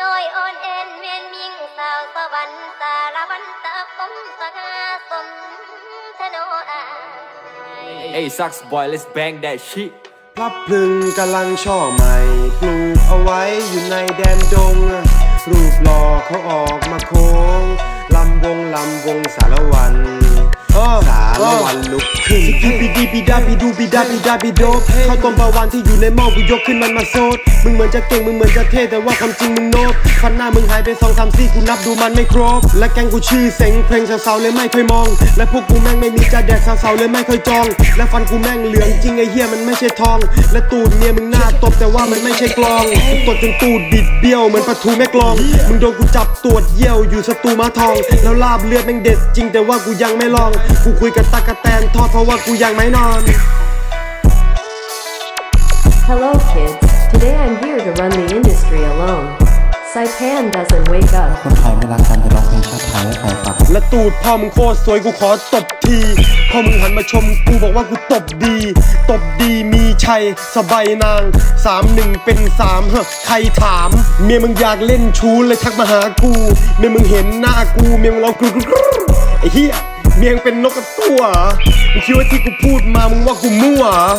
น้อยอ่อนเอ็นเมียนมิงสาวสวรรค์สารวันตะปมสกาสมธโนอา Hey, sucks boy, let's bang that shit. พลับพลึงกำลังช่อใหม่ ปลูกเอาไว้อยู่ในแดนดง รูปหล่อเขาออกมาโค้ง สารวันลุกขึ้นพี่ปีดีปีดาปีดูปีดาปีดาปีโดบข้าวต้มปลาวานที่อยู่ในหม้อกูยกขึ้นมันมาโซดมึงเหมือนจะเก่งมึงเหมือนจะเท่แต่ว่าความจริงมึงโนบฟันหน้ามึงหายไปสองสามซี่กูนับดูมันไม่ครบ และแกงกูชื่อเสงเพลงสาวๆเลยไม่เคยมอง และพวกกูแม่งไม่มีจะแดกสาวๆเลยไม่เคยจอง และฟันกูแม่งเหลืองจริงไอ้เหี้ยมันไม่ใช่ทอง และตูดเมียมึงหน้าตบแต่ว่ามันไม่ใช่กลองกูตดจนตูดบิดเบี้ยวเหมือนปลาทูแม่กลอง มึงโดนกูจับตรวจเยี่ยวอยู่สตูมาทอง แล้วลาบเลือดแม่งเด็ดจริงแต่ว่ากูยังไม่ลอง กูคุยกับตากะแตนทอดเพราะว่ากูยังไม่นอน Hello kids, today I'm here to run the industry alone. Saipan doesn't wake up. คนไทยไม่รักกันจะร้องเพลงชาติไทยให้ใครฟังและตูดพ่อมึงโคตรสวยกูขอตบทีพอมึงหันมาชมกูบอกว่ากูตบดี ตบดีมีชัยสบายนางสามหนึ่งเป็นสามเฮ้อใครถาม เมียมึงอยากเล่นชู้เลยทักมาหากู เมียมึงเห็นหน้ากูเมียมึงร้องกรูกรูกรูไอ้เหี้ย เมียงเป็นนกกระตั้วมึงคิดว่าที่กูพูดมามึงว่ากูมั่วเหรอ